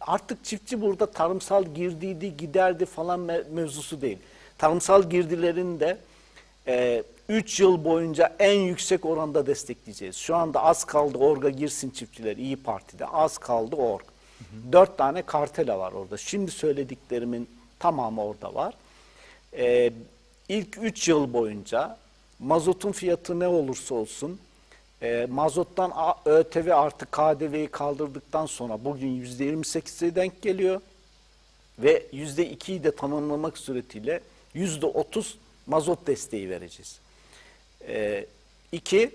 Artık çiftçi burada tarımsal girdiydi, giderdi falan me- mevzusu değil. Tarımsal girdilerin de 3 yıl boyunca en yüksek oranda destekleyeceğiz. Şu anda az kaldı orga girsin çiftçiler İyi Parti'de. Az kaldı org. Dört tane kartela var orada. Şimdi söylediklerimin tamamı orada var. Ee, ilk 3 yıl boyunca mazotun fiyatı ne olursa olsun e, mazottan ÖTV artı KDV'yi kaldırdıktan sonra bugün %28'e denk geliyor ve %2'yi de tamamlamak suretiyle %30 mazot desteği vereceğiz. Ee, iki,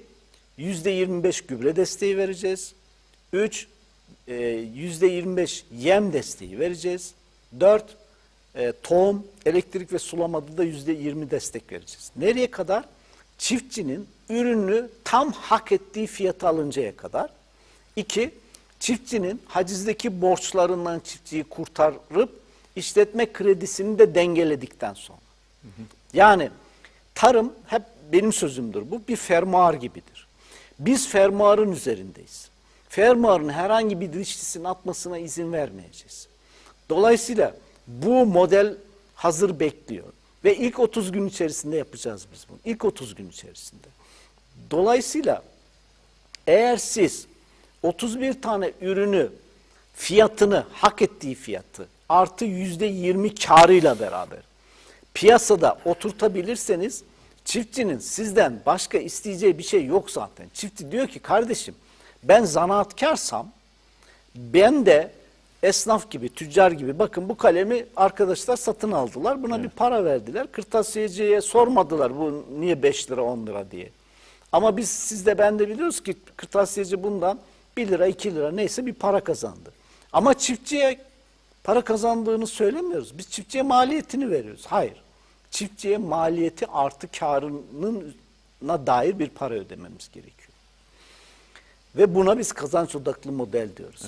%25 gübre desteği vereceğiz. Üç, e, %25 yem desteği vereceğiz. Dört, e, tohum, elektrik ve sulamada da %20 destek vereceğiz. Nereye kadar? Çiftçinin ürünü tam hak ettiği fiyata alıncaya kadar. İki, çiftçinin hacizdeki borçlarından çiftçiyi kurtarıp işletme kredisini de dengeledikten sonra. Yani tarım hep benim sözümdür bu bir fermuar gibidir. Biz fermuarın üzerindeyiz. Fermuarın herhangi bir dişlisinin atmasına izin vermeyeceğiz. Dolayısıyla bu model hazır bekliyor. Ve ilk 30 gün içerisinde yapacağız biz bunu. İlk 30 gün içerisinde. Dolayısıyla eğer siz 31 tane ürünü fiyatını hak ettiği fiyatı artı yüzde 20 karıyla beraber piyasada oturtabilirseniz çiftçinin sizden başka isteyeceği bir şey yok zaten. Çiftçi diyor ki kardeşim ben zanaatkarsam ben de esnaf gibi, tüccar gibi bakın bu kalemi arkadaşlar satın aldılar. Buna bir para verdiler. Kırtasiyeciye sormadılar bu niye 5 lira 10 lira diye. Ama biz siz de ben de biliyoruz ki kırtasiyeci bundan 1 lira 2 lira neyse bir para kazandı. Ama çiftçiye para kazandığını söylemiyoruz. Biz çiftçiye maliyetini veriyoruz. Hayır. Çiftçiye maliyeti artı karına dair bir para ödememiz gerekiyor. Ve buna biz kazanç odaklı model diyoruz.